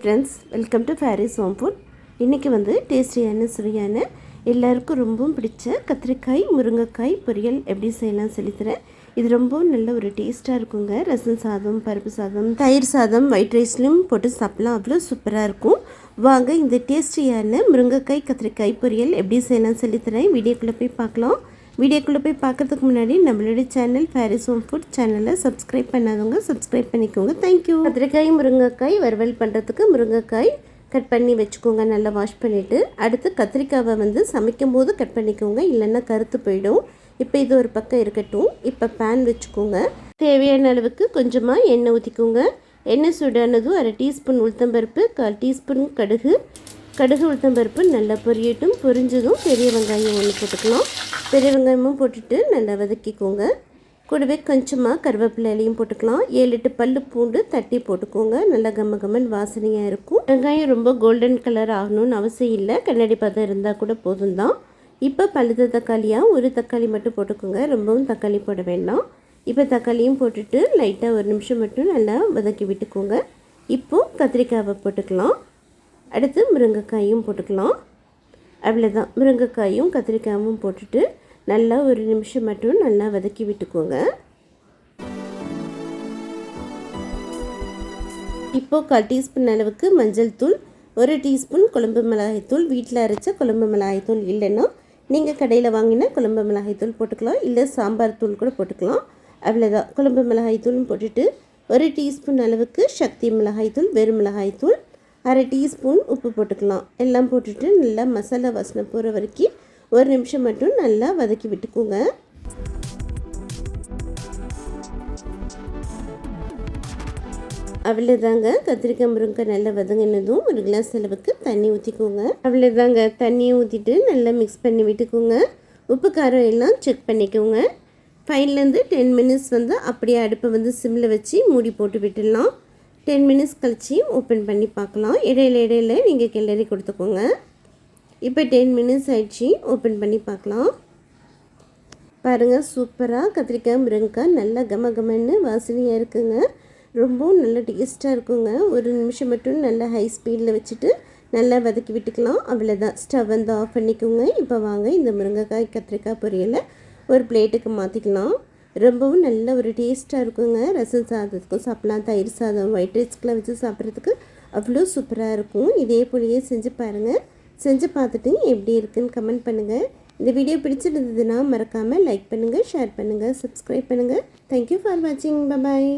Friends welcome to Fairy's home food இன்றைக்கி வந்து டேஸ்டியான சுவையான எல்லாருக்கும் ரொம்பவும் பிடிச்ச கத்திரிக்காய் முருங்கைக்காய் பொரியல் எப்படி செய்யலாம் சொல்லித்தரேன் இது ரொம்பவும் நல்ல ஒரு டேஸ்ட்டாக இருக்குங்க. ரசம் சாதம் பருப்பு சாதம் தயிர் சாதம் ஒயிட் ரைஸ்லையும் போட்டு சாப்பிட்லாம். அவ்வளோ சூப்பராக இருக்கும். வாங்க இந்த டேஸ்டியான முருங்கைக்காய் கத்திரிக்காய் பொரியல் எப்படி செய்யலாம் சொல்லித்தரேன் வீடியோக்குள்ளே போய் பார்க்கலாம். வீடியோக்குள்ளே போய் பார்க்கறதுக்கு முன்னாடி நம்மளுடைய சேனல் ஃபேரிஸ் ஹோம் ஃபுட் சேனலை சப்ஸ்கிரைப் பண்ணாதவங்க சப்ஸ்கிரைப் பண்ணிக்கோங்க. தேங்க்யூ கத்திரிக்காய் முருங்கைக்காய் வறுவல் பண்ணுறதுக்கு முருங்கைக்காய் கட் பண்ணி வச்சுக்கோங்க. நல்லா வாஷ் பண்ணிவிட்டு அடுத்து கத்திரிக்காவை வந்து சமைக்கும் போது கட் பண்ணிக்கோங்க. இல்லைன்னா கருத்து போயிடும். இப்போ இது ஒரு பக்கம் இருக்கட்டும். இப்போ பேன் வச்சுக்கோங்க. தேவையான அளவுக்கு கொஞ்சமாக எண்ணெய் ஊற்றிக்கோங்க எண்ணெய் சூடானதும் அரை டீஸ்பூன் உளுத்தம்பருப்பு கால் டீஸ்பூன் கடுகு. கடுகு உளுத்தம்பருப்பு நல்லா பொரியட்டும். பொரிஞ்சதும் பெரிய வெங்காயம் ஒன்று போட்டுக்கலாம். பெரிய வெங்காயமும் போட்டுட்டு நல்லா வதக்கிக்கோங்க. கூடவே கொஞ்சமாக கருவேப்பிலையிலையும் போட்டுக்கலாம். ஏழு எட்டு பல்லு பூண்டு தட்டி போட்டுக்கோங்க. நல்லா கம்ம கம்மன் வாசனையாக இருக்கும். வெங்காயம் ரொம்ப கோல்டன் கலர் ஆகணும்னு அவசியம் இல்லை. கண்ணாடி பதம் இருந்தால் கூட போதும் தான் இப்போ பழுத்த தக்காளியாக ஒரு தக்காளி மட்டும் போட்டுக்கோங்க. ரொம்பவும் தக்காளி போட வேண்டாம். இப்போ தக்காளியும் போட்டுட்டு லைட்டாக ஒரு நிமிஷம் மட்டும் நல்லா வதக்கி விட்டுக்கோங்க. இப்போது கத்திரிக்காவை போட்டுக்கலாம். அடுத்து முருங்கைக்காயும் போட்டுக்கலாம். அவ்வளோதான் முருங்கைக்காயும் கத்திரிக்காயும் போட்டுட்டு நல்லா ஒரு நிமிஷம் மட்டும் நல்லா வதக்கி விட்டுக்கோங்க. இப்போது கால் டீஸ்பூன் அளவுக்கு மஞ்சள் தூள் ஒரு டீஸ்பூன் குழம்பு மிளகாய்த்தூள் வீட்டில் அரைச்ச குழம்பு மிளகாய்த்தூள் இல்லைன்னா நீங்கள் கடையில் வாங்கின குழம்பு மிளகாய்த்தூள் போட்டுக்கலாம் இல்லை சாம்பார் தூள் கூட போட்டுக்கலாம். அவ்வளோதான் குழம்பு மிளகாய்த்தூளும் போட்டுட்டு ஒரு டீஸ்பூன் அளவுக்கு சக்தி மிளகாய்த்தூள் வெறும் மிளகாய்த்தூள் அரை டீஸ்பூன் உப்பு போட்டுக்கலாம். எல்லாம் போட்டுட்டு நல்லா மசாலா வாசனை போகிற வரைக்கும் ஒரு நிமிஷம் மட்டும் நல்லா வதக்கி விட்டுக்கோங்க. அவ்வளோதாங்க கத்திரிக்காய் முருங்கைக்காய் நல்லா வதங்கினதும் ஒரு கிளாஸ் அளவுக்கு தண்ணி ஊற்றிக்கோங்க அவ்வளோதாங்க தண்ணியை ஊற்றிட்டு நல்லா மிக்ஸ் பண்ணி விட்டுக்கோங்க. உப்பு காரம் எல்லாம் செக் பண்ணிக்கோங்க. ஃபைவ்லேருந்து டென் மினிட்ஸ் வந்து அப்படியே அடுப்பை வந்து சிம்மில் வச்சு மூடி போட்டு விட்டுடலாம். டென் மினிட்ஸ் கழித்து ஓப்பன் பண்ணி பார்க்கலாம். இடையில இடையில நீங்கள் கிளறி கொடுத்துக்கோங்க. இப்போ டென் மினிட்ஸ் ஆயிடுச்சு. ஓப்பன் பண்ணி பார்க்கலாம். பாருங்கள் சூப்பராக கத்திரிக்காய் முருங்கைக்காய் நல்லா கம கமன்னு வாசனையாக இருக்குங்க. ரொம்பவும் நல்ல டேஸ்ட்டாக இருக்குங்க. ஒரு நிமிஷம் மட்டும் நல்லா ஹை ஸ்பீடில் வச்சுட்டு நல்லா வதக்கி விட்டுக்கலாம். அவ்வளோதான் ஸ்டவ் வந்து ஆஃப் பண்ணிக்கோங்க. இப்போ வாங்க இந்த முருங்கைக்காய் கத்திரிக்காய் பொரியலை ஒரு பிளேட்டுக்கு மாற்றிக்கலாம் ரொம்பவும் நல்ல ஒரு டேஸ்ட்டாக இருக்குங்க. ரசம் சாதத்துக்கும் சாப்பிட்லாம். தயிர் சாதம் ஒயிட் ரைஸ்க்கெலாம் வச்சு சாப்பிட்றதுக்கு அவ்வளோ சூப்பராக இருக்கும். இதே போலயே செஞ்சு பாருங்கள் செஞ்சு பார்த்துட்டு எப்படி இருக்குன்னு கமெண்ட் பண்ணுங்கள் இந்த வீடியோ பிடிச்சிருந்ததுன்னா மறக்காமல் லைக் பண்ணுங்கள் ஷேர் பண்ணுங்கள் சப்ஸ்கிரைப் பண்ணுங்கள் தேங்க்யூ ஃபார் வாட்சிங் பபாய்